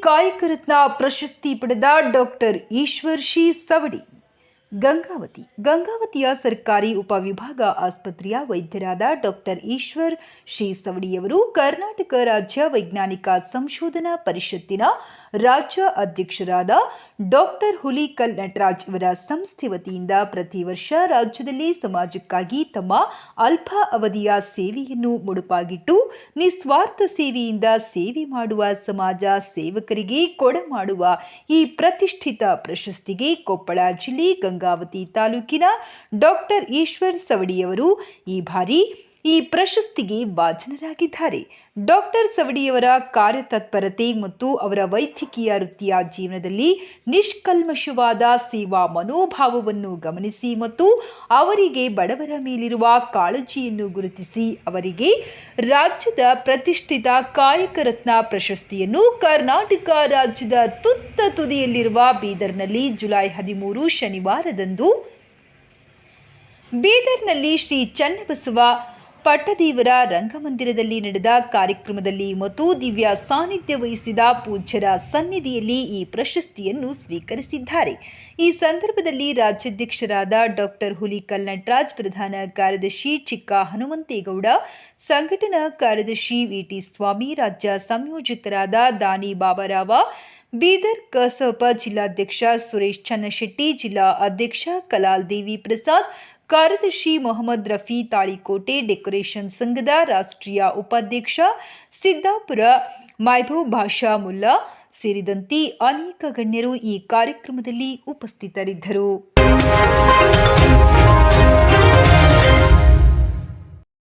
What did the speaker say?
ಕಾಯಕ ರತ್ನ ಪ್ರಶಸ್ತಿ ಪಡೆದ ಡಾಕ್ಟರ್ ಈಶ್ವರ್ ಶಿ ಸವಡಿ. ಗಂಗಾವತಿ, ಗಂಗಾವತಿಯ ಸರ್ಕಾರಿ ಉಪವಿಭಾಗ ಆಸ್ಪತ್ರೆಯ ವೈದ್ಯರಾದ ಡಾಕ್ಟರ್ ಈಶ್ವರ್ ಶಿ ಸವಡಿಯವರು ಕರ್ನಾಟಕ ರಾಜ್ಯ ವೈಜ್ಞಾನಿಕ ಸಂಶೋಧನಾ ಪರಿಷತ್ತಿನ ರಾಜ್ಯ ಅಧ್ಯಕ್ಷರಾದ ಡಾಕ್ಟರ್ ಹುಲಿಕಲ್ ನಟರಾಜ್ ಅವರ ಸಂಸ್ಥೆ ವತಿಯಿಂದ ಪ್ರತಿ ವರ್ಷ ರಾಜ್ಯದಲ್ಲಿ ಸಮಾಜಕ್ಕಾಗಿ ತಮ್ಮ ಅಲ್ಪ ಅವಧಿಯ ಸೇವೆಯನ್ನು ಮುಡುಪಾಗಿಟ್ಟು, ನಿಸ್ವಾರ್ಥ ಸೇವೆಯಿಂದ ಸೇವೆ ಮಾಡುವ ಸಮಾಜ ಸೇವಕರಿಗೆ ಕೊಡಮಾಡುವ ಈ ಪ್ರತಿಷ್ಠಿತ ಪ್ರಶಸ್ತಿಗೆ ಕೊಪ್ಪಳ ಜಿಲ್ಲೆ ಗಂಗಾವತಿ ತಾಲೂಕಿನ ಡಾಕ್ಟರ್ ಈಶ್ವರ್ ಸವಡಿಯವರು ಈ ಬಾರಿ ಈ ಪ್ರಶಸ್ತಿಗೆ ಭಾಜನರಾಗಿದ್ದಾರೆ. ಡಾಕ್ಟರ್ ಸವಡಿಯವರ ಕಾರ್ಯತತ್ಪರತೆ ಮತ್ತು ಅವರ ವೈದ್ಯಕೀಯ ವೃತ್ತಿಯ ಜೀವನದಲ್ಲಿ ನಿಷ್ಕಲ್ಮಶವಾದ ಸೇವಾ ಮನೋಭಾವವನ್ನು ಗಮನಿಸಿ ಮತ್ತು ಅವರಿಗೆ ಬಡವರ ಮೇಲಿರುವ ಕಾಳಜಿಯನ್ನು ಗುರುತಿಸಿ ಅವರಿಗೆ ರಾಜ್ಯದ ಪ್ರತಿಷ್ಠಿತ ಕಾಯಕ ರತ್ನ ಪ್ರಶಸ್ತಿಯನ್ನು ಕರ್ನಾಟಕ ರಾಜ್ಯದ ತುತ್ತ ತುದಿಯಲ್ಲಿರುವ ಬೀದರ್ನಲ್ಲಿ ಜುಲೈ ಹದಿಮೂರು ಶನಿವಾರದಂದು ಬೀದರ್ನಲ್ಲಿ ಶ್ರೀ ಚನ್ನಬಸವ ಪಟ್ಟದೇವರ ರಂಗಮಂದಿರದಲ್ಲಿ ನಡೆದ ಕಾರ್ಯಕ್ರಮದಲ್ಲಿ ಮತ್ತು ದಿವ್ಯ ಸಾನ್ನಿಧ್ಯ ವಹಿಸಿದ ಪೂಜ್ಯರ ಸನ್ನಿಧಿಯಲ್ಲಿ ಈ ಪ್ರಶಸ್ತಿಯನ್ನು ಸ್ವೀಕರಿಸಿದ್ದಾರೆ. ಈ ಸಂದರ್ಭದಲ್ಲಿ ರಾಜ್ಯಾಧ್ಯಕ್ಷರಾದ ಡಾಕ್ಟರ್ ಹುಲಿಕಲ್ ನಟರಾಜ್ ಪ್ರಧಾನ ಕಾರ್ಯದರ್ಶಿ ಚಿಕ್ಕ ಹನುಮಂತೇಗೌಡ, ಸಂಘಟನಾ ಕಾರ್ಯದರ್ಶಿ ವಿಟಿ ಸ್ವಾಮಿ, ರಾಜ್ಯ ಸಂಯೋಜಕರಾದ ದಾನಿ ಬಾಬಾರಾವ ಬೀದರ್ ಕಸಪ ಜಿಲ್ಲಾಧ್ಯಕ್ಷ ಸುರೇಶ್ ಚನ್ನಶೆಟ್ಟಿ, ಜಿಲ್ಲಾ ಅಧ್ಯಕ್ಷ ಕಲಾಲ್ ದೇವಿ ಪ್ರಸಾದ್, ಕಾರ್ಯದರ್ಶಿ ಮೊಹಮ್ಮದ್ ರಫಿ ತಾಳಿಕೋಟೆ ಡೆಕೋರೇಷನ್ ಸಂಘದ ರಾಷ್ಟ್ರೀಯ ಉಪಾಧ್ಯಕ್ಷ ಸಿದ್ದಾಪುರ ಮೈಭವ್ ಭಾಷಾ ಮುಲ್ಲಾ ಸೇರಿದಂತೆ ಅನೇಕ ಗಣ್ಯರು ಈ ಕಾರ್ಯಕ್ರಮದಲ್ಲಿ ಉಪಸ್ಥಿತರಿದ್ದರು.